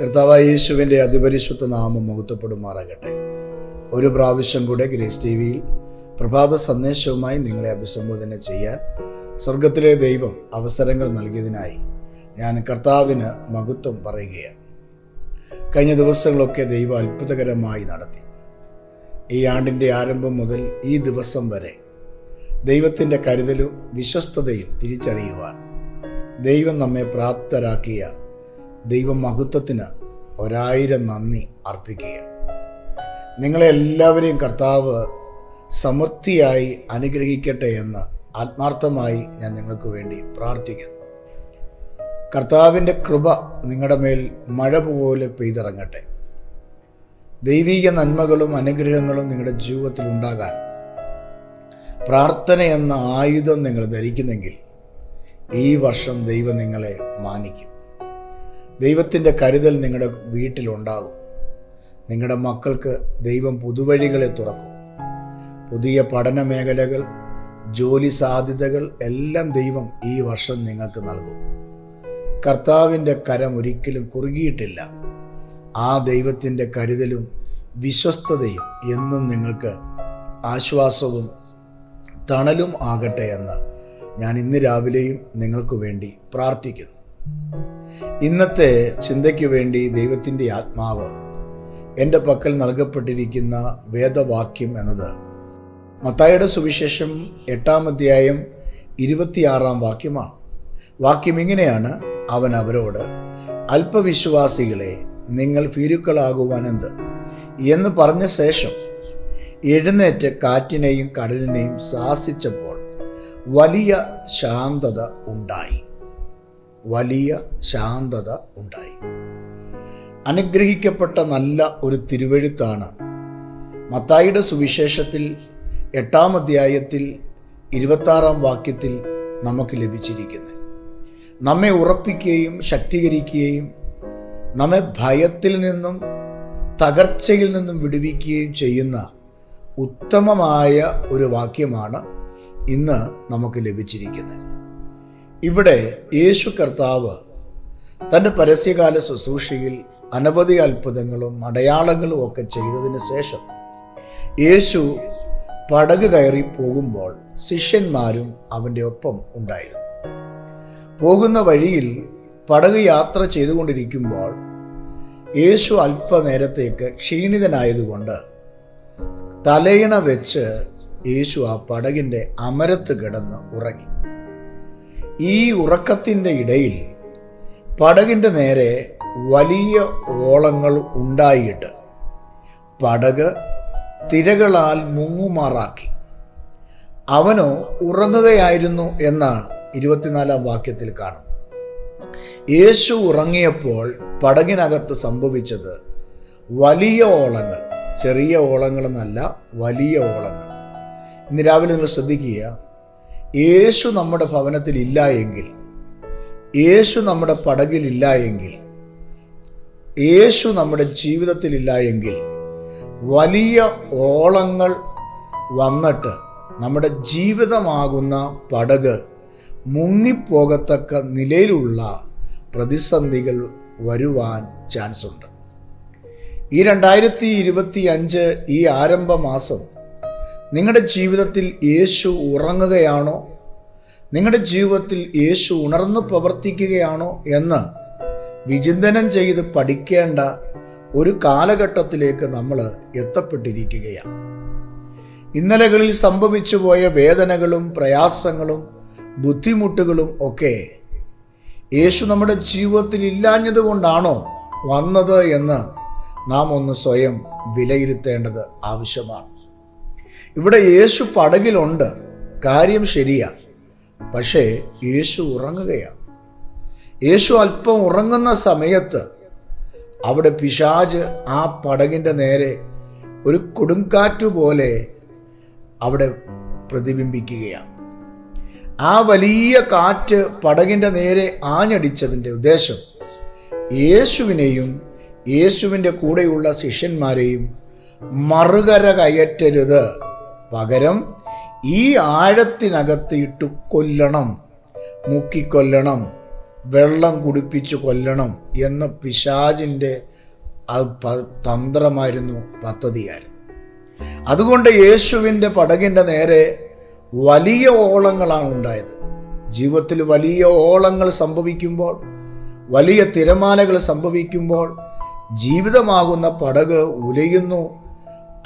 കർത്താവായ യേശുവിന്റെ അതിപരിശുദ്ധ നാമം മുഖത്തപ്പെടുമാറാകട്ടെ ഒരു പ്രാവശ്യം കൂടെ ഗ്രേസ് ടി വിയിൽ പ്രഭാത സന്ദേശവുമായി നിങ്ങളെ അഭിസംബോധന ചെയ്യാൻ സ്വർഗത്തിലെ ദൈവം അവസരങ്ങൾ നൽകിയതിനായി ഞാൻ കർത്താവിന് മഹത്വം പറയുകയാണ്. കഴിഞ്ഞ ദിവസങ്ങളൊക്കെ ദൈവം അത്ഭുതകരമായി നടത്തി. ഈ ആണ്ടിന്റെ ആരംഭം മുതൽ ഈ ദിവസം വരെ ദൈവത്തിന്റെ കരുതലും വിശ്വസ്തതയും തിരിച്ചറിയുവാൻ ദൈവം നമ്മെ പ്രാപ്തരാക്കിയ ദൈവമഹത്വത്തിന് ഒരായിരം നന്ദി അർപ്പിക്കുകയാണ്. നിങ്ങളെ എല്ലാവരെയും കർത്താവ് സമൃദ്ധിയായി അനുഗ്രഹിക്കട്ടെ എന്ന് ആത്മാർത്ഥമായി ഞാൻ നിങ്ങൾക്ക് വേണ്ടി പ്രാർത്ഥിക്കുന്നു. കർത്താവിന്റെ കൃപ നിങ്ങളുടെ മേൽ മഴ പോലെ പെയ്തിറങ്ങട്ടെ. ദൈവീക നന്മകളും അനുഗ്രഹങ്ങളും നിങ്ങളുടെ ജീവിതത്തിൽ ഉണ്ടാകാൻ പ്രാർത്ഥന എന്ന ആയുധം നിങ്ങൾ ധരിക്കുന്നെങ്കിൽ ഈ വർഷം ദൈവം നിങ്ങളെ മാനിക്കും. ദൈവത്തിന്റെ കരുതൽ നിങ്ങളുടെ വീട്ടിലുണ്ടാകും. നിങ്ങളുടെ മക്കൾക്ക് ദൈവം പുതുവഴികളെ തുറക്കും. പുതിയ പഠന മേഖലകൾ ജോലി സാധ്യതകൾ എല്ലാം ദൈവം ഈ വർഷം നിങ്ങൾക്ക് നൽകും. കർത്താവിന്റെ കരം ഒരിക്കലും കുറുകിയിട്ടില്ല. ആ ദൈവത്തിന്റെ കരുതലും വിശ്വസ്തതയും എന്നും നിങ്ങൾക്ക് ആശ്വാസവും തണലും ആകട്ടെ എന്ന് ഞാൻ ഇന്ന് രാവിലെയും നിങ്ങൾക്ക് വേണ്ടി പ്രാർത്ഥിക്കുന്നു. ഇന്നത്തെ ചിന്തയ്ക്ക് വേണ്ടി ദൈവത്തിന്റെ ആത്മാവ് എന്റെ പക്കൽ നൽകപ്പെട്ടിരിക്കുന്ന വേദവാക്യം എന്നത്. മത്തായുടെ സുവിശേഷം എട്ടാം അധ്യായം ഇരുപത്തിയാറാം വാക്യമാണ്. വാക്യം ഇങ്ങനെയാണ്. അവൻ അവരോട് അല്പവിശ്വാസികളെ നിങ്ങൾ ഭീരുക്കളാകുവാൻ എന്ത്? എന്ന് പറഞ്ഞ ശേഷം എഴുന്നേറ്റ് കാറ്റിനെയും കടലിനെയും ശാസിച്ചപ്പോൾ വലിയ ശാന്തത ഉണ്ടായി. വലിയ ശാന്തത ഉണ്ടായി. അനുഗ്രഹിക്കപ്പെട്ട നല്ല ഒരു തിരുവഴുത്താണ് മത്തായിയുടെ സുവിശേഷത്തിൽ എട്ടാം അധ്യായത്തിൽ ഇരുപത്താറാം വാക്യത്തിൽ നമുക്ക് ലഭിച്ചിരിക്കുന്നത്. നമ്മെ ഉറപ്പിക്കുകയും ശക്തീകരിക്കുകയും നമ്മെ ഭയത്തിൽ നിന്നും തകർച്ചയിൽ നിന്നും വിടുവിക്കുകയും ചെയ്യുന്ന ഉത്തമമായ ഒരു വാക്യമാണ് ഇന്ന് നമുക്ക് ലഭിച്ചിരിക്കുന്നത്. ഇവിടെ യേശു കർത്താവ് തന്റെ പരസ്യകാല ശുശ്രൂഷയിൽ അനവധി അത്ഭുതങ്ങളും അടയാളങ്ങളും ഒക്കെ ചെയ്തതിന് ശേഷം യേശു പടക് കയറി പോകുമ്പോൾ ശിഷ്യന്മാരും അവന്റെ ഒപ്പം ഉണ്ടായിരുന്നു. പോകുന്ന വഴിയിൽ പടക് യാത്ര ചെയ്തുകൊണ്ടിരിക്കുമ്പോൾ യേശു അല്പനേരത്തേക്ക് ക്ഷീണിതനായതുകൊണ്ട് തലയിണ വെച്ച് യേശു ആ പടകിന്റെ അമരത്ത് കിടന്ന് ഉറങ്ങി. ഈ ഉറക്കത്തിന്റെ ഇടയിൽ പടകിന്റെ നേരെ വലിയ ഓളങ്ങൾ ഉണ്ടായിട്ട് പടക് തിരകളാൽ മുങ്ങുമാറാക്കി. അവനോ ഉറങ്ങുകയായിരുന്നു എന്നാണ് ഇരുപത്തിനാലാം വാക്യത്തിൽ കാണും. യേശു ഉറങ്ങിയപ്പോൾ പടകിനകത്ത് സംഭവിച്ചത് വലിയ ഓളങ്ങൾ ചെറിയ ഓളങ്ങളെന്നല്ല വലിയ ഓളങ്ങൾ. ഇന്ന് രാവിലെ നിങ്ങൾ ശ്രദ്ധിക്കുക യേശു നമ്മുടെ ഭവനത്തിൽ ഇല്ല എങ്കിൽ യേശു നമ്മുടെ പടകിലില്ല എങ്കിൽ യേശു നമ്മുടെ ജീവിതത്തിലില്ല എങ്കിൽ വലിയ ഓളങ്ങൾ വന്നിട്ട് നമ്മുടെ ജീവിതമാകുന്ന പടക് മുങ്ങിപ്പോകത്തക്ക നിലയിലുള്ള പ്രതിസന്ധികൾ വരുവാൻ ചാൻസ് ഉണ്ട് ഈ രണ്ടായിരത്തി ഇരുപത്തി അഞ്ച് ഈ ആരംഭ മാസം നിങ്ങളുടെ ജീവിതത്തിൽ യേശു ഉറങ്ങുകയാണോ? നിങ്ങളുടെ ജീവിതത്തിൽ യേശു ഉണർന്നു പ്രവർത്തിക്കുകയാണോ എന്ന് വിചിന്തനം ചെയ്ത് പഠിക്കേണ്ട ഒരു കാലഘട്ടത്തിലേക്ക് നമ്മൾ എത്തപ്പെട്ടിരിക്കുകയാണ്. ഇന്നലകളിൽ സംഭവിച്ചു പോയ വേദനകളും പ്രയാസങ്ങളും ബുദ്ധിമുട്ടുകളും ഒക്കെ യേശു നമ്മുടെ ജീവിതത്തിൽ ഇല്ലാഞ്ഞതുകൊണ്ടാണോ വന്നത് എന്ന് നാം ഒന്ന് സ്വയം വിലയിരുത്തേണ്ടത് ആവശ്യമാണ്. ഇവിടെ യേശു പടകിലുണ്ട്. കാര്യം ശരിയാ. പക്ഷേ യേശു ഉറങ്ങുകയാണ് യേശു അല്പം ഉറങ്ങുന്ന സമയത്ത് അവിടെ പിശാജ് ആ പടകിന്റെ നേരെ ഒരു കൊടുങ്കാറ്റു പോലെ അവിടെ പ്രതിബിംബിക്കുകയാണ് ആ വലിയ കാറ്റ് പടകിന്റെ നേരെ ആഞ്ഞടിച്ചതിന്റെ ഉദ്ദേശം യേശുവിനെയും യേശുവിന്റെ കൂടെയുള്ള ശിഷ്യന്മാരെയും മറുകര കയറ്റരുത്. പകരം ഈ ആഴത്തിനകത്ത് ഇട്ട് കൊല്ലണം മുക്കിക്കൊല്ലണം വെള്ളം കുടിപ്പിച്ച് കൊല്ലണം എന്ന പിശാജിന്റെ തന്ത്രമായിരുന്നു പദ്ധതിയായിരുന്നു അതുകൊണ്ട് യേശുവിന്റെ പടകിന്റെ നേരെ വലിയ ഓളങ്ങളാണ് ഉണ്ടായത്. ജീവിതത്തിൽ വലിയ ഓളങ്ങൾ സംഭവിക്കുമ്പോൾ വലിയ തിരമാലകൾ സംഭവിക്കുമ്പോൾ ജീവിതമാകുന്ന പടക് ഉലയുന്നു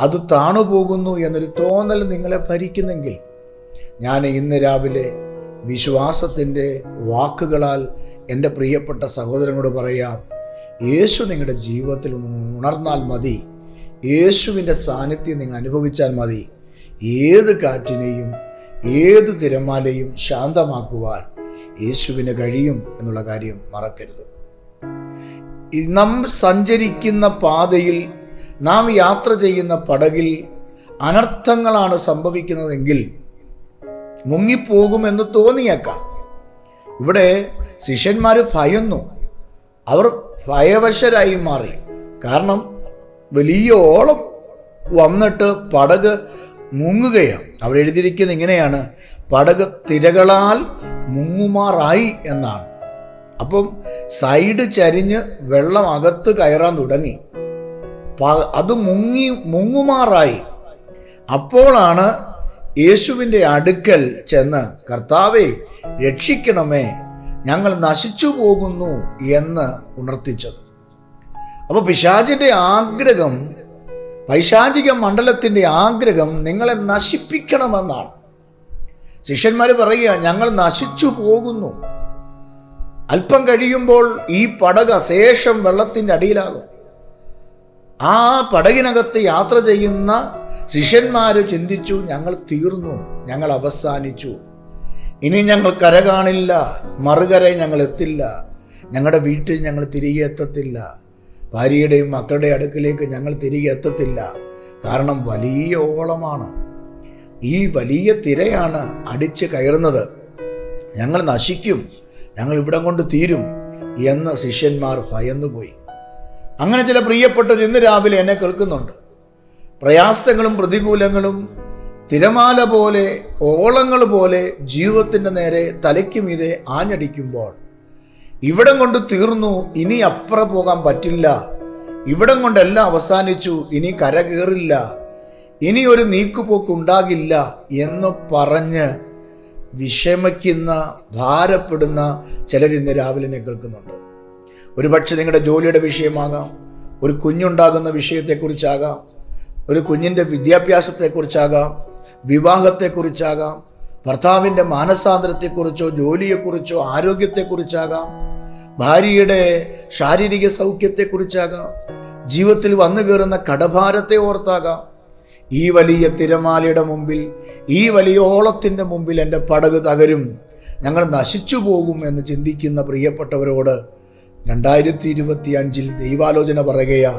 അത് താണുപോകുന്നു എന്നൊരു തോന്നൽ നിങ്ങളെ ഭരിക്കുന്നെങ്കിൽ ഞാൻ ഇന്ന് രാവിലെ വിശ്വാസത്തിന്റെ വാക്കുകളാൽ എന്റെ പ്രിയപ്പെട്ട സഹോദരനോട് പറയാം യേശു നിങ്ങളുടെ ജീവിതത്തിൽ ഉണർന്നാൽ മതി. യേശുവിന്റെ സാന്നിധ്യം നിങ്ങൾ അനുഭവിച്ചാൽ മതി. ഏത് കാറ്റിനെയും ഏത് തിരമാലയും ശാന്തമാക്കുവാൻ യേശുവിന് കഴിയും എന്നുള്ള കാര്യം മറക്കരുത്. നാം സഞ്ചരിക്കുന്ന പാതയിൽ നാം യാത്ര ചെയ്യുന്ന പടകിൽ അനർത്ഥങ്ങളാണ് സംഭവിക്കുന്നതെങ്കിൽ മുങ്ങിപ്പോകുമെന്ന് തോന്നിയേക്കാം. ഇവിടെ ശിഷ്യന്മാർ ഭയന്നു. അവർ ഭയവശരായി മാറി. കാരണം വലിയ ഓളം വന്നിട്ട് പടക് മുങ്ങുകയാണ്. അവിടെ എഴുതിയിരിക്കുന്നത് ഇങ്ങനെയാണ്. പടക് തിരകളാൽ മുങ്ങുമാറായി എന്നാണ്. അപ്പം സൈഡ് ചരിഞ്ഞ് വെള്ളം അകത്ത് കയറാൻ തുടങ്ങി. അത് മുങ്ങി മുങ്ങുമാറായി. അപ്പോഴാണ് യേശുവിന്റെ അടുക്കൽ ചെന്ന് കർത്താവെ രക്ഷിക്കണമേ ഞങ്ങൾ നശിച്ചു പോകുന്നു എന്ന് ഉണർത്തിച്ചത്. അപ്പോൾ പിശാചിന്റെ ആഗ്രഹം പൈശാചിക മണ്ഡലത്തിന്റെ ആഗ്രഹം നിങ്ങളെ നശിപ്പിക്കണമെന്നാണ്. ശിഷ്യന്മാർ പറയുക ഞങ്ങൾ നശിച്ചു പോകുന്നു അല്പം കഴിയുമ്പോൾ ഈ പടക ശേഷം വെള്ളത്തിന്റെ അടിയിലാകും. ആ പടകിനകത്ത് യാത്ര ചെയ്യുന്ന ശിഷ്യന്മാർ ചിന്തിച്ചു ഞങ്ങൾ തീർന്നു ഞങ്ങൾ അവസാനിച്ചു. ഇനി ഞങ്ങൾ കര കാണില്ല മറുകര ഞങ്ങൾ എത്തില്ല ഞങ്ങളുടെ വീട്ടിൽ ഞങ്ങൾ തിരികെ എത്തത്തില്ല. ഭാര്യയുടെയും മക്കളുടെ അടുക്കിലേക്ക് ഞങ്ങൾ തിരികെ എത്തത്തില്ല. കാരണം വലിയ ഓളമാണ്. ഈ വലിയ തിരയാണ് അടിച്ച് കയറുന്നത്. ഞങ്ങൾ നശിക്കും ഞങ്ങൾ ഇവിടം കൊണ്ട് തീരും എന്ന ശിഷ്യന്മാർ ഭയന്നുപോയി. അങ്ങനെ ചില പ്രിയപ്പെട്ടവർ ഇന്ന് രാവിലെ എന്നെ കേൾക്കുന്നുണ്ട്. പ്രയാസങ്ങളും പ്രതികൂലങ്ങളും തിരമാല പോലെ ഓളങ്ങൾ പോലെ ജീവിതത്തിന്റെ നേരെ തലയ്ക്കും മീതെ ആഞ്ഞടിക്കുമ്പോൾ ഇവിടം കൊണ്ട് തീർന്നു ഇനി അപ്പുറം പോകാൻ പറ്റില്ല. ഇവിടം കൊണ്ടെല്ലാം അവസാനിച്ചു ഇനി കര കയറില്ല ഇനി ഒരു നീക്കുപോക്ക് ഉണ്ടാകില്ല എന്ന് പറഞ്ഞ് വിഷമിക്കുന്ന ഭാരപ്പെടുന്ന ചിലർ ഇന്ന് രാവിലെ കേൾക്കുന്നുണ്ട്. ഒരുപക്ഷെ നിങ്ങളുടെ ജോലിയുടെ വിഷയമാകാം ഒരു കുഞ്ഞുണ്ടാകുന്ന വിഷയത്തെക്കുറിച്ചാകാം ഒരു കുഞ്ഞിന്റെ വിദ്യാഭ്യാസത്തെക്കുറിച്ചാകാം വിവാഹത്തെക്കുറിച്ചാകാം ഭർത്താവിന്റെ മാനസാന്തരത്തെക്കുറിച്ചോ ജോലിയെക്കുറിച്ചോ ആരോഗ്യത്തെക്കുറിച്ചാകാം ഭാര്യയുടെ ശാരീരിക സൗഖ്യത്തെക്കുറിച്ചാകാം ജീവിതത്തിൽ വന്നു കയറുന്ന കടഭാരത്തെ ഓർത്താകാം. ഈ വലിയ തിരമാലയുടെ മുമ്പിൽ ഈ വലിയ ഓളത്തിന്റെ മുമ്പിൽ എന്റെ പടക് തകരും ഞങ്ങൾ നശിച്ചു പോകും എന്ന് ചിന്തിക്കുന്ന പ്രിയപ്പെട്ടവരോട് രണ്ടായിരത്തി ഇരുപത്തി അഞ്ചിൽ ദൈവാലോചന പറയുകയാ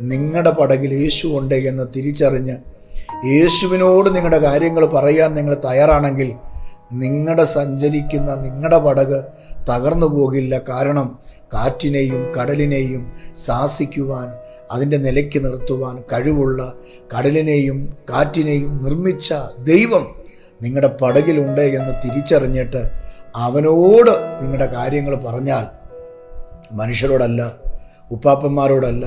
നിങ്ങളുടെ പടകിൽ യേശു ഉണ്ട് എന്ന് തിരിച്ചറിഞ്ഞ് യേശുവിനോട് നിങ്ങളുടെ കാര്യങ്ങൾ പറയാൻ നിങ്ങൾ തയ്യാറാണെങ്കിൽ നിങ്ങളുടെ സഞ്ചരിക്കുന്ന നിങ്ങളുടെ പടക് തകർന്നു പോകില്ല. കാരണം കാറ്റിനെയും കടലിനെയും ശാസിക്കുവാൻ അതിന്റെ നിലയ്ക്ക് നിർത്തുവാൻ കഴിവുള്ള കടലിനെയും കാറ്റിനെയും നിർമ്മിച്ച ദൈവം നിങ്ങളുടെ പടകിലുണ്ട് എന്ന് തിരിച്ചറിഞ്ഞിട്ട് അവനോട് നിങ്ങളുടെ കാര്യങ്ങൾ പറഞ്ഞാൽ മനുഷ്യരോടല്ല ഉപ്പാപ്പന്മാരോടല്ല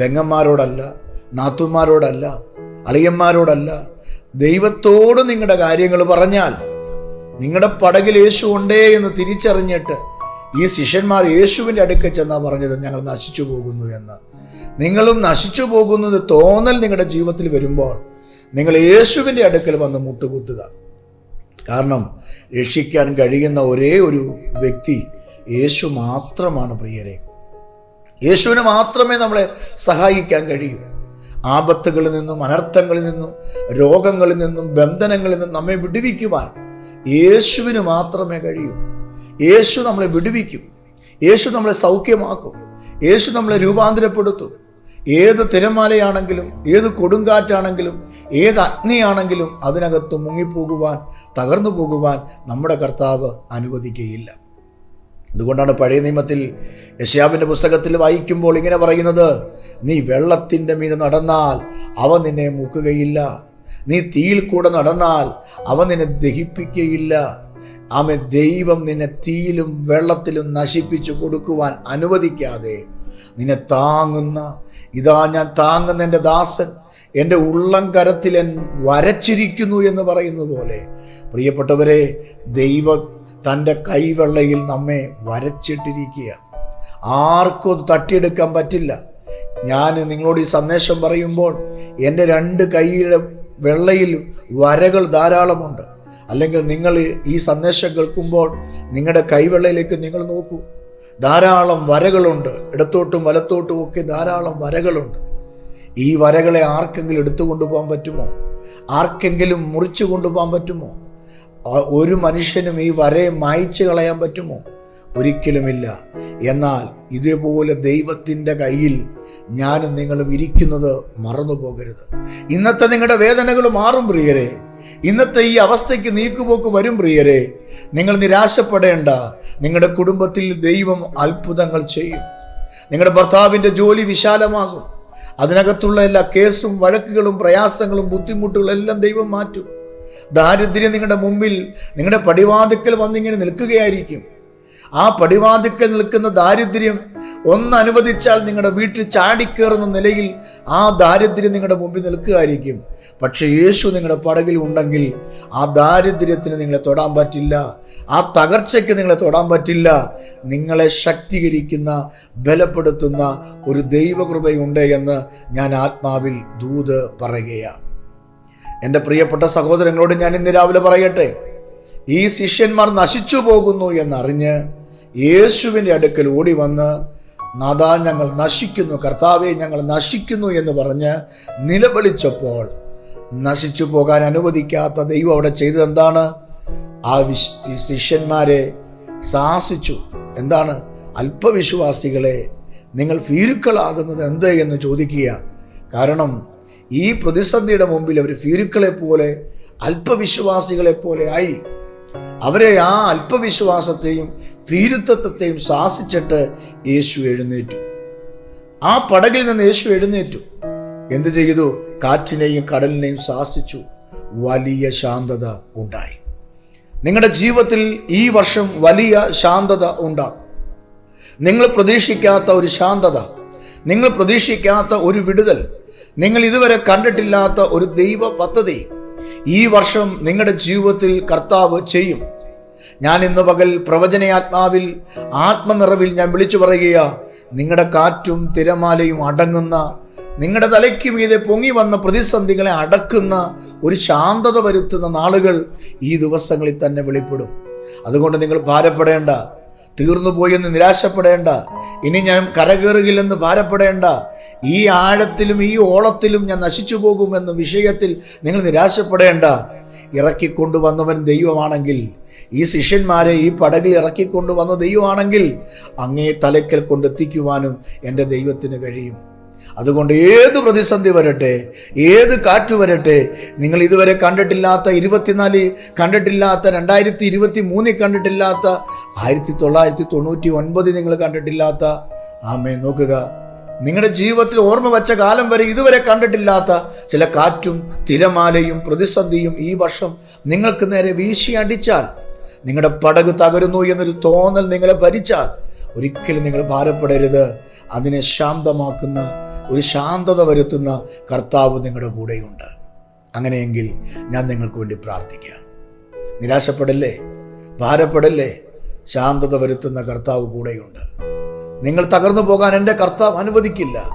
പെങ്ങന്മാരോടല്ല നാത്തുമാരോടല്ല അളിയന്മാരോടല്ല. ദൈവത്തോട് നിങ്ങളുടെ കാര്യങ്ങൾ പറഞ്ഞാൽ നിങ്ങളുടെ പടകിൽ യേശു ഉണ്ടേ എന്ന് തിരിച്ചറിഞ്ഞിട്ട് ഈ ശിഷ്യന്മാർ യേശുവിന്റെ അടുക്കൽ ചെന്നാ പറഞ്ഞത് ഞങ്ങൾ നശിച്ചു പോകുന്നു എന്ന്. നിങ്ങളും നശിച്ചു പോകുന്നത് തോന്നൽ നിങ്ങളുടെ ജീവിതത്തിൽ വരുമ്പോൾ നിങ്ങൾ യേശുവിന്റെ അടുക്കൽ വന്ന് മുട്ടുകുത്തുക. കാരണം രക്ഷിക്കാൻ കഴിയുന്ന ഒരേ ഒരു വ്യക്തി യേശു മാത്രമാണ് പ്രിയരെ. യേശുവിന് മാത്രമേ നമ്മളെ സഹായിക്കാൻ കഴിയൂ. ആപത്തുകളിൽ നിന്നും അനർത്ഥങ്ങളിൽ നിന്നും രോഗങ്ങളിൽ നിന്നും ബന്ധനങ്ങളിൽ നിന്നും നമ്മെ വിടുവിക്കുവാൻ യേശുവിന് മാത്രമേ കഴിയൂ. യേശു നമ്മളെ വിടുവിക്കും. യേശു നമ്മളെ സൗഖ്യമാക്കും. യേശു നമ്മളെ രൂപാന്തരപ്പെടുത്തും. ഏത് തിരമാലയാണെങ്കിലും ഏത് കൊടുങ്കാറ്റാണെങ്കിലും ഏത് അഗ്നിയാണെങ്കിലും അതിനകത്ത് മുങ്ങിപ്പോകുവാൻ തകർന്നു പോകുവാൻ നമ്മുടെ കർത്താവ് അനുവദിക്കുകയില്ല അതുകൊണ്ടാണ് പഴയ നിയമത്തിൽ യശയാവിന്റെ പുസ്തകത്തിൽ വായിക്കുമ്പോൾ ഇങ്ങനെ പറയുന്നത് നീ വെള്ളത്തിന്റെ മീത് നടന്നാൽ അവ നിന്നെ മുക്കുകയില്ല. നീ തീയിൽ കൂടെ നടന്നാൽ അവ നിന്നെ ദഹിപ്പിക്കുകയില്ല. ആമെ ദൈവം നിന്നെ തീയിലും വെള്ളത്തിലും നശിപ്പിച്ചു കൊടുക്കുവാൻ അനുവദിക്കാതെ നിന്നെ താങ്ങുന്ന ഇതാ ഞാൻ താങ്ങുന്ന എന്റെ ദാസൻ എന്റെ ഉള്ളം കരത്തിലൻ വരച്ചിരിക്കുന്നു എന്ന് പറയുന്നത് പോലെ. പ്രിയപ്പെട്ടവരെ ദൈവം തന്റെ കൈവെള്ളയിൽ നമ്മെ വരച്ചിട്ടിരിക്കുക. ആർക്കും അത് തട്ടിയെടുക്കാൻ പറ്റില്ല. ഞാൻ നിങ്ങളോട് ഈ സന്ദേശം പറയുമ്പോൾ എന്റെ രണ്ട് കൈയിലെ വെള്ളയിൽ വരകൾ ധാരാളമുണ്ട്. അല്ലെങ്കിൽ നിങ്ങൾ ഈ സന്ദേശം കേൾക്കുമ്പോൾ നിങ്ങളുടെ കൈവെള്ളയിലേക്ക് നിങ്ങൾ നോക്കൂ. ധാരാളം വരകളുണ്ട്. ഇടത്തോട്ടും വലത്തോട്ടും ഒക്കെ ധാരാളം വരകളുണ്ട്. ഈ വരകളെ ആർക്കെങ്കിലും എടുത്തു കൊണ്ടുപോകാൻ പറ്റുമോ? ആർക്കെങ്കിലും മുറിച്ചു കൊണ്ടുപോകാൻ പറ്റുമോ? ഒരു മനുഷ്യനും ഈ വരെ മായ്ച്ചു കളയാൻ പറ്റുമോ? ഒരിക്കലുമില്ല. എന്നാൽ ഇതേപോലെ ദൈവത്തിന്റെ കയ്യിൽ ഞാനും നിങ്ങളും ഇരിക്കുന്നത് മറന്നു പോകരുത് ഇന്നത്തെ നിങ്ങളുടെ വേദനകൾ മാറും പ്രിയരെ. ഇന്നത്തെ ഈ അവസ്ഥയ്ക്ക് നീക്കുപോക്ക് വരും പ്രിയരെ. നിങ്ങൾ നിരാശപ്പെടേണ്ട. നിങ്ങളുടെ കുടുംബത്തിൽ ദൈവം അത്ഭുതങ്ങൾ ചെയ്യും. നിങ്ങളുടെ ഭർത്താവിന്റെ ജോലി വിശാലമാകും. അതിനകത്തുള്ള എല്ലാ കേസും വഴക്കുകളും പ്രയാസങ്ങളും ബുദ്ധിമുട്ടുകളും എല്ലാം ദൈവം മാറ്റും. ദാരിദ്ര്യം നിങ്ങളുടെ മുമ്പിൽ നിങ്ങളുടെ പടിവാതിക്കൽ വന്നിങ്ങനെ നിൽക്കുകയായിരിക്കും. ആ പടിവാതിക്കൽ നിൽക്കുന്ന ദാരിദ്ര്യം ഒന്ന് അനുവദിച്ചാൽ നിങ്ങളുടെ വീട്ടിൽ ചാടിക്കേറുന്ന നിലയിൽ ആ ദാരിദ്ര്യം നിങ്ങളുടെ മുമ്പിൽ നിൽക്കുകയായിരിക്കും. പക്ഷേ യേശു നിങ്ങളുടെ പടകിൽ ഉണ്ടെങ്കിൽ ആ ദാരിദ്ര്യത്തിന് നിങ്ങളെ തൊടാൻ പറ്റില്ല. ആ തകർച്ചയ്ക്ക് നിങ്ങളെ തൊടാൻ പറ്റില്ല. നിങ്ങളെ ശക്തീകരിക്കുന്ന ബലപ്പെടുത്തുന്ന ഒരു ദൈവകൃപയുണ്ട് എന്ന് ഞാൻ ആത്മാവിൽ ദൂത് പറയുകയാണ്. എന്റെ പ്രിയപ്പെട്ട സഹോദരങ്ങളോട് ഞാൻ ഇന്ന് രാവിലെ പറയട്ടെ? ഈ ശിഷ്യന്മാർ നശിച്ചു പോകുന്നു എന്നറിഞ്ഞ് യേശുവിന്റെ അടുക്കൽ ഓടി വന്ന് നാദാ ഞങ്ങൾ നശിക്കുന്നു. കർത്താവെ ഞങ്ങൾ നശിക്കുന്നു എന്ന് പറഞ്ഞ് നിലവിളിച്ചപ്പോൾ നശിച്ചു പോകാൻ അനുവദിക്കാത്ത ദൈവം അവിടെ ചെയ്തത് എന്താണ്? ആ വിശ് ശിഷ്യന്മാരെ ശാസിച്ചു. എന്താണ്? അല്പവിശ്വാസികളെ നിങ്ങൾ ഭീരുക്കളാകുന്നത് എന്ത്? എന്ന് ചോദിക്കുക. കാരണം ഈ പ്രതിസന്ധിയുടെ മുമ്പിൽ അവർ ഫീരുക്കളെ പോലെ അല്പവിശ്വാസികളെ പോലെ ആയി. അവരെ ആ അല്പവിശ്വാസത്തെയും ഭീരുത്വത്തെയും ശാസിച്ചിട്ട് യേശു എഴുന്നേറ്റു. ആ പടകിൽ നിന്ന് യേശു എഴുന്നേറ്റു. എന്തു ചെയ്തു? കാറ്റിനെയും കടലിനെയും ശാസിച്ചു. വലിയ ശാന്തത ഉണ്ടായി. നിങ്ങളുടെ ജീവിതത്തിൽ ഈ വർഷം വലിയ ശാന്തത ഉണ്ടാകും നിങ്ങൾ പ്രതീക്ഷിക്കാത്ത ഒരു ശാന്തത. നിങ്ങൾ പ്രതീക്ഷിക്കാത്ത ഒരു വിടുതൽ. നിങ്ങൾ ഇതുവരെ കണ്ടിട്ടില്ലാത്ത ഒരു ദൈവ പദ്ധതി ഈ വർഷം നിങ്ങളുടെ ജീവിതത്തിൽ കർത്താവ് ചെയ്യും. ഞാൻ ഇന്ന് പകൽ പ്രവചനയാത്മാവിൽ ആത്മനിറവിൽ ഞാൻ വിളിച്ചു പറയുക നിങ്ങളുടെ കാറ്റും തിരമാലയും അടങ്ങുന്ന നിങ്ങളുടെ തലയ്ക്ക് മീതെ പൊങ്ങി വന്ന പ്രതിസന്ധികളെ അടക്കുന്ന ഒരു ശാന്തത വരുത്തുന്ന നാളുകൾ ഈ ദിവസങ്ങളിൽ തന്നെ വെളിപ്പെടും. അതുകൊണ്ട് നിങ്ങൾ ഭാരപ്പെടേണ്ട. തീർന്നു എന്ന് നിരാശപ്പെടേണ്ട. ഇനി ഞാൻ കരകയറുകില്ലെന്ന് ഭാരപ്പെടേണ്ട. ഈ ആഴത്തിലും ഈ ഓളത്തിലും ഞാൻ നശിച്ചു പോകുമെന്ന വിഷയത്തിൽ നിങ്ങൾ നിരാശപ്പെടേണ്ട. ഇറക്കിക്കൊണ്ടുവന്നവൻ ദൈവമാണെങ്കിൽ ഈ ശിഷ്യന്മാരെ ഈ പടകിൽ ഇറക്കിക്കൊണ്ടുവന്ന ദൈവമാണെങ്കിൽ അങ്ങേ തലയ്ക്കൽ കൊണ്ടെത്തിക്കുവാനും എന്റെ ദൈവത്തിന് കഴിയും. അതുകൊണ്ട് ഏത് പ്രതിസന്ധി വരട്ടെ ഏത് കാറ്റ് വരട്ടെ നിങ്ങൾ ഇതുവരെ കണ്ടിട്ടില്ലാത്ത ഇരുപത്തിനാല് കണ്ടിട്ടില്ലാത്ത രണ്ടായിരത്തി ഇരുപത്തി മൂന്നിൽ കണ്ടിട്ടില്ലാത്ത ആയിരത്തി തൊള്ളായിരത്തി തൊണ്ണൂറ്റി ഒൻപതിൽ നിങ്ങൾ കണ്ടിട്ടില്ലാത്ത ആമേ നോക്കുക. നിങ്ങളുടെ ജീവിതത്തിൽ ഓർമ്മ വെച്ച കാലം വരെ ഇതുവരെ കണ്ടിട്ടില്ലാത്ത ചില കാറ്റും തിരമാലയും പ്രതിസന്ധിയും ഈ വർഷം നിങ്ങൾക്ക് നേരെ വീശി അടിച്ചാൽ നിങ്ങളുടെ പടക് തകരുന്നു എന്നൊരു തോന്നൽ നിങ്ങളെ ഭരിച്ചാൽ ഒരിക്കലും നിങ്ങൾ ഭാരപ്പെടരുത്. അതിനെ ശാന്തമാക്കുന്ന ഒരു ശാന്തത വരുത്തുന്ന കർത്താവ് നിങ്ങളുടെ കൂടെയുണ്ട്. അങ്ങനെയെങ്കിൽ ഞാൻ നിങ്ങൾക്ക് വേണ്ടി പ്രാർത്ഥിക്കാം. നിരാശപ്പെടല്ലേ? ഭാരപ്പെടല്ലേ? ശാന്തത വരുത്തുന്ന കർത്താവ് കൂടെയുണ്ട്. നിങ്ങൾ തകർന്നു പോകാൻ എന്റെ കർത്താവ് അനുവദിക്കില്ല.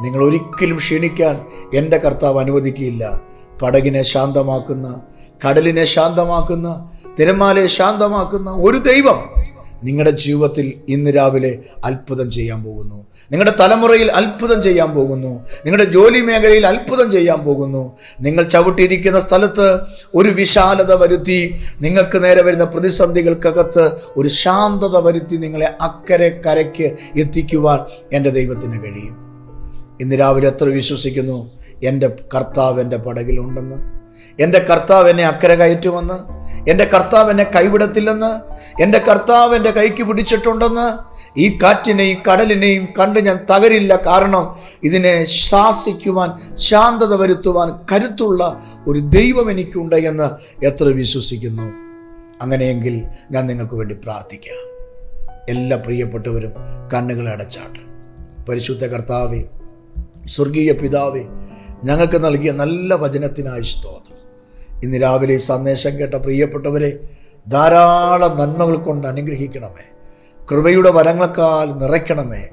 നിങ്ങൾ ഒരിക്കലും ക്ഷീണിക്കാൻ എന്റെ കർത്താവ് അനുവദിക്കില്ല. പടകിനെ ശാന്തമാക്കുന്ന കടലിനെ ശാന്തമാക്കുന്ന തിരമാലയെ ശാന്തമാക്കുന്ന ഒരു ദൈവം നിങ്ങളുടെ ജീവിതത്തിൽ ഇന്ന് രാവിലെ അത്ഭുതം ചെയ്യാൻ പോകുന്നു. നിങ്ങളുടെ തലമുറയിൽ അത്ഭുതം ചെയ്യാൻ പോകുന്നു. നിങ്ങളുടെ ജോലി മേഖലയിൽ അത്ഭുതം ചെയ്യാൻ പോകുന്നു. നിങ്ങൾ ചവിട്ടിയിരിക്കുന്ന സ്ഥലത്ത് ഒരു വിശാലത വരുത്തി നിങ്ങൾക്ക് നേരെ വരുന്ന പ്രതിസന്ധികൾക്കകത്ത് ഒരു ശാന്തത വരുത്തി നിങ്ങളെ അക്കരെ കരയ്ക്ക് എത്തിക്കുവാൻ എന്റെ ദൈവത്തിന് കഴിയും. ഇന്ന് രാവിലെ എത്ര വിശ്വസിക്കുന്നു? എന്റെ കർത്താവ് എന്റെ പടകിലുണ്ടെന്ന് എന്റെ കർത്താവ് എന്നെ അക്കരെ കയറ്റുമെന്ന് എന്റെ കർത്താവ് എന്നെ കൈവിടത്തില്ലെന്ന് എന്റെ കർത്താവ് എന്റെ കൈക്ക് പിടിച്ചിട്ടുണ്ടെന്ന് ഈ കാറ്റിനെയും കടലിനെയും കണ്ട് ഞാൻ തകരില്ല കാരണം ഇതിനെ ശാസിക്കുവാൻ ശാന്തത വരുത്തുവാൻ കരുത്തുള്ള ഒരു ദൈവം എനിക്കുണ്ട് എന്ന് എത്ര വിശ്വസിക്കുന്നു. അങ്ങനെയെങ്കിൽ ഞാൻ നിങ്ങൾക്ക് വേണ്ടി പ്രാർത്ഥിക്കാം. എല്ലാ പ്രിയപ്പെട്ടവരും കണ്ണുകളെ അടച്ചാട്ട്. പരിശുദ്ധ കർത്താവേ സ്വർഗീയ പിതാവേ ഞങ്ങൾക്ക് നൽകിയ നല്ല വചനത്തിനായി സ്തോത്രം. ഇന്ന് രാവിലെ സന്ദേശം കേട്ട പ്രിയപ്പെട്ടവരെ ധാരാളം നന്മകൾ കൊണ്ട് അനുഗ്രഹിക്കണമേ. കൃപയുടെ വരങ്ങളെക്കാൾ നിറയ്ക്കണമേ.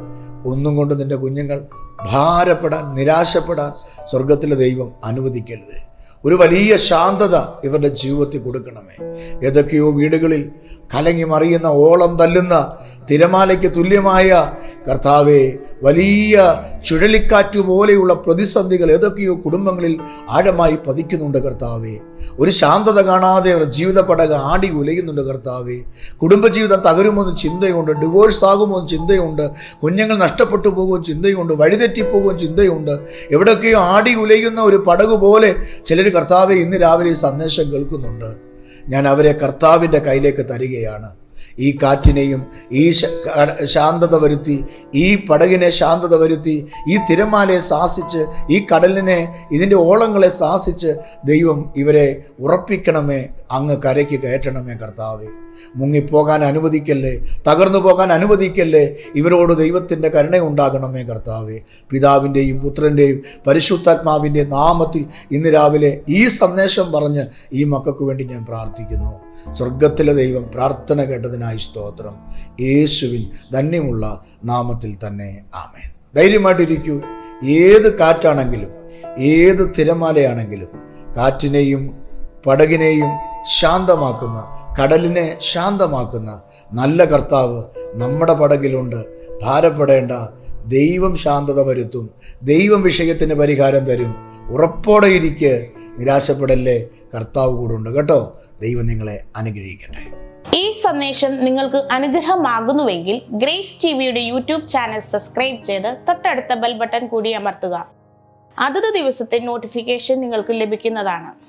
ഒന്നും കൊണ്ട് നിന്റെ കുഞ്ഞുങ്ങൾ ഭാരപ്പെടാൻ നിരാശപ്പെടാൻ സ്വർഗത്തിലെ ദൈവം അനുവദിക്കരുത്. ഒരു വലിയ ശാന്തത ഇവരുടെ ജീവിതത്തിൽ കൊടുക്കണമേ. ഏതൊക്കെയോ വീടുകളിൽ കലങ്ങി മറിയുന്ന ഓളം തല്ലുന്ന തിരമാലയ്ക്ക് തുല്യമായ കർത്താവെ വലിയ ചുഴലിക്കാറ്റ് പോലെയുള്ള പ്രതിസന്ധികൾ ഏതൊക്കെയോ കുടുംബങ്ങളിൽ ആഴമായി പതിക്കുന്നുണ്ട് കർത്താവെ. ഒരു ശാന്തത കാണാതെ അവർ ജീവിത പടക ആടി ഉലയുന്നുണ്ട് കർത്താവെ. കുടുംബജീവിതം തകരുമെന്ന് ചിന്തയുണ്ട് ഡിവോഴ്സ് ആകുമെന്ന് ചിന്തയുണ്ട് കുഞ്ഞുങ്ങൾ നഷ്ടപ്പെട്ടു പോകുമെന്ന് ചിന്തയുണ്ട് വഴിതെറ്റിപ്പോകുമെന്ന് ചിന്തയുണ്ട്. എവിടെയൊക്കെയോ ആടി ഉലയുന്ന ഒരു പടക് പോലെ ചിലർ കർത്താവെ ഇന്ന് രാവിലെ സന്ദേശം കേൾക്കുന്നുണ്ട്. ഞാൻ അവരെ കർത്താവിന്റെ കയ്യിലേക്ക് തരികയാണ്. ഈ കാറ്റിനെയും ഈ ശാന്തത വരുത്തി ഈ പടകിനെ ശാന്തത വരുത്തി ഈ തിരമാലയെ സാഹസിച്ച് ഈ കടലിനെ ഇതിന്റെ ഓളങ്ങളെ സാഹസിച്ച് ദൈവം ഇവരെ ഉറപ്പിക്കണമേ അങ്ങ് കരയ്ക്ക് കയറ്റണമേ കർത്താവേ. മുങ്ങിപ്പോകാൻ അനുവദിക്കല്ലേ? തകർന്നു പോകാൻ അനുവദിക്കല്ലേ? ഇവരോട് ദൈവത്തിന്റെ കരുണ ഉണ്ടാകണമേ കർത്താവേ. പിതാവിന്റെയും പുത്രന്റെയും പരിശുദ്ധാത്മാവിന്റെ നാമത്തിൽ ഇന്ന് രാവിലെ ഈ സന്ദേശം പറഞ്ഞ് ഈ മക്കൾക്ക് വേണ്ടി ഞാൻ പ്രാർത്ഥിക്കുന്നു. സ്വർഗത്തിലെ ദൈവം പ്രാർത്ഥന കേട്ടതിനായി സ്തോത്രം. യേശുവിൻ ധന്യമുള്ള നാമത്തിൽ തന്നെ ആമേൻ. ധൈര്യമായിട്ടിരിക്കൂ. ഏത് കാറ്റാണെങ്കിലും ഏത് തിരമാലയാണെങ്കിലും കാറ്റിനെയും പടകിനെയും ശാന്തമാക്കുന്ന കടലിനെ ശാന്തമാക്കുന്ന നല്ല കർത്താവ് നമ്മുടെ പടകിലുണ്ട്. ഭാരപ്പെടേണ്ട ദൈവം ശാന്തത വരുത്തും ദൈവം വിഷയത്തിന് പരിഹാരം തരും. ഉറപ്പോടെ ഇരിക്ക് നിരാശപ്പെടല്ലേ? കർത്താവ് ഉണ്ട് കേട്ടോ? ദൈവം നിങ്ങളെ അനുഗ്രഹിക്കട്ടെ. ഈ സന്ദേശം നിങ്ങൾക്ക് അനുഗ്രഹമാകുന്നുവെങ്കിൽ ഗ്രേസ് ടി വിയുടെ യൂട്യൂബ് ചാനൽ സബ്സ്ക്രൈബ് ചെയ്ത് തൊട്ടടുത്ത ബെൽ ബട്ടൺ കൂടി അമർത്തുക. അതത് ദിവസത്തെ നോട്ടിഫിക്കേഷൻ നിങ്ങൾക്ക് ലഭിക്കുന്നതാണ്.